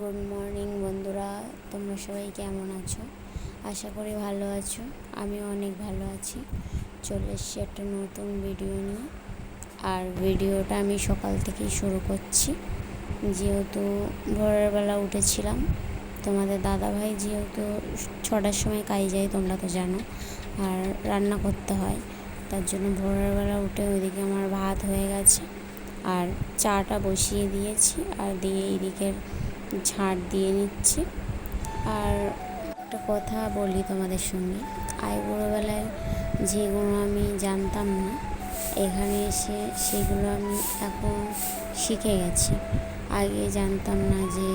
Good morning বন্ধুরা। তোমরা সবাই কেমন আছো? আশা করি ভালো আছো। আমি অনেক ভালো আছি। চলে এসেছি একটা নতুন ভিডিও নিয়ে। আর ভিডিওটা আমি সকাল থেকেই শুরু করছি। যেহেতু ভোরের বেলা উঠেছিলাম, তোমাদের দাদাভাই যেহেতু ছটার সময় কাজে যায়, তোমরা তো জানো, আর রান্না করতে হয়, তার জন্য ভোরের বেলা উঠে ওইদিকে আমার ভাত হয়ে গেছে। আর চাটা বসিয়ে দিয়েছি, আর দিয়ে এইদিকের ঝাড় দিয়ে নিচ্ছি। আর একটা কথা বলি তোমাদের সঙ্গে। আইবুড়োবেলায় যেগুলো আমি জানতাম না, এখানে এসে সেগুলো আমি এখন শিখে গেছি। আগে জানতাম না যে,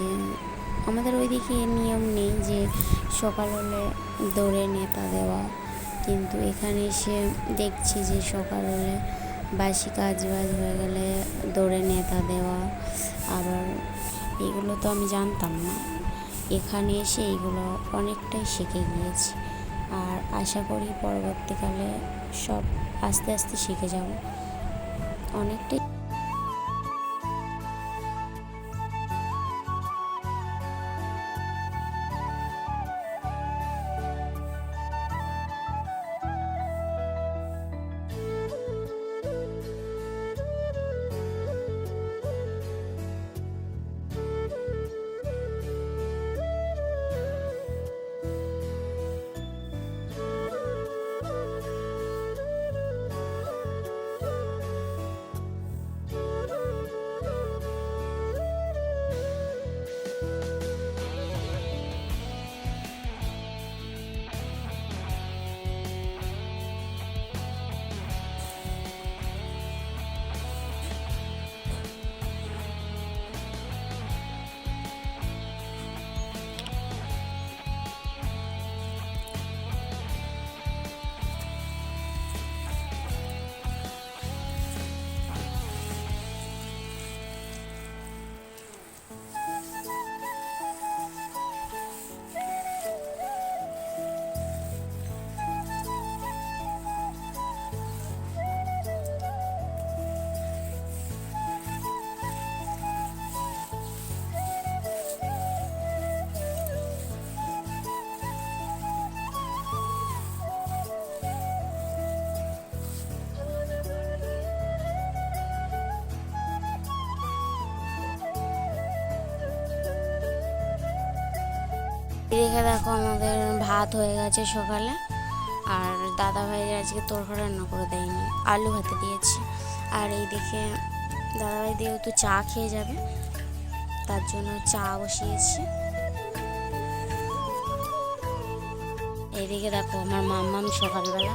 আমাদের ওইদিকে নিয়ম নেই যে সকাল হলে দৌড়ে নেতা দেওয়া। কিন্তু এখানে এসে দেখছি যে সকাল হলে বাসি কাজ বাজ হয়ে গেলে দৌড়ে নেতা দেওয়া। এগুলো তো আমি জানতাম না। এখানে এসে এইগুলো অনেকটাই শিখে গিয়েছি। আর আশা করি পরবর্তীকালে সব আস্তে আস্তে শিখে যাব। অনেকটাই এদিকে দেখো আমাদের ভাত হয়ে গেছে সকালে। আর দাদা ভাইয়ের আজকে তরকা রান্না করে দেয়নি, আলু ভাতে দিয়েছি। আর এই এইদিকে দাদাভাই যেহেতু চা খেয়ে যাবে, তার জন্য চা বসিয়েছি। এইদিকে দেখো আমার মাম্মাম সকালবেলা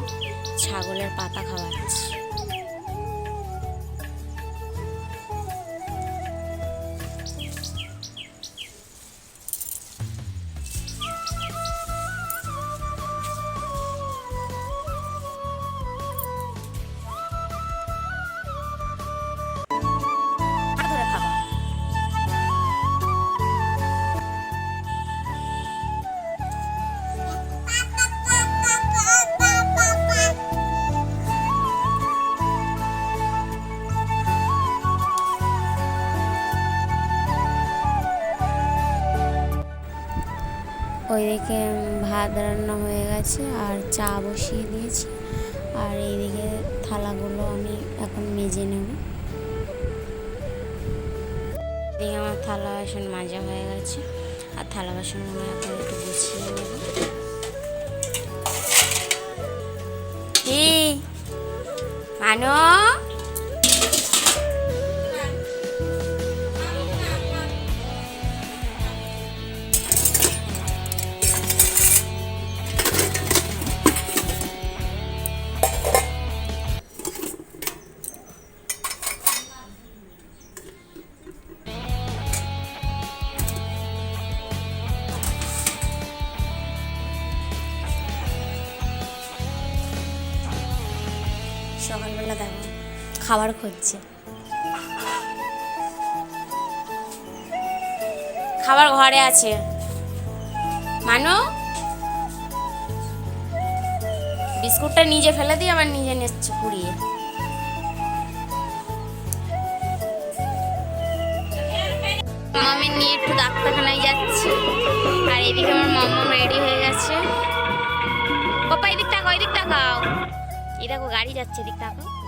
ছাগলের পাতা খাওয়াচ্ছে। ওইদিকে ভাত রান্না হয়ে গেছে আর চা বসিয়ে দিয়েছি। আর এইদিকে থালাগুলো আমি এখন মেজে নেব। এদিকে আমার থালা বাসন মাজা হয়ে গেছে। আর থালা বাসনগুলো এখন একটু গুছিয়ে নেব। কি সকালবেলা দেখো, খাবার খুঁজছে। খাবার ঘরে আছে। মানো? বিস্কুটটা নিজে ফেলে দিয়ে আবার নিজে নিচ্ছে কুড়িয়ে মামি নিয়ে একটু ডাক্তারখানায় যাচ্ছি, আর এদিকে আমার মাম্মা রেডি হয়ে গেছে। এই দেখো গাড়ি যাচ্ছে এদিক তাকাও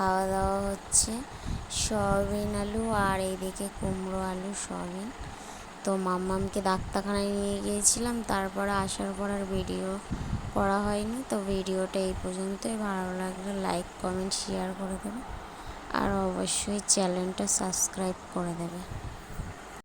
খাওয়া দাওয়া হচ্ছে। সয়াবিন আলু আর এইদিকে কুমড়ো আলু সয়াবিন। তো মাম্মামকে ডাক্তারখানায় নিয়ে গিয়েছিলাম, তারপরে আসার পর আর ভিডিও করা হয়নি। তো ভিডিওটা এই পর্যন্তই। ভালো লাগলে লাইক কমেন্ট শেয়ার করে দেবে। আর অবশ্যই চ্যানেলটা সাবস্ক্রাইব করে দেবে।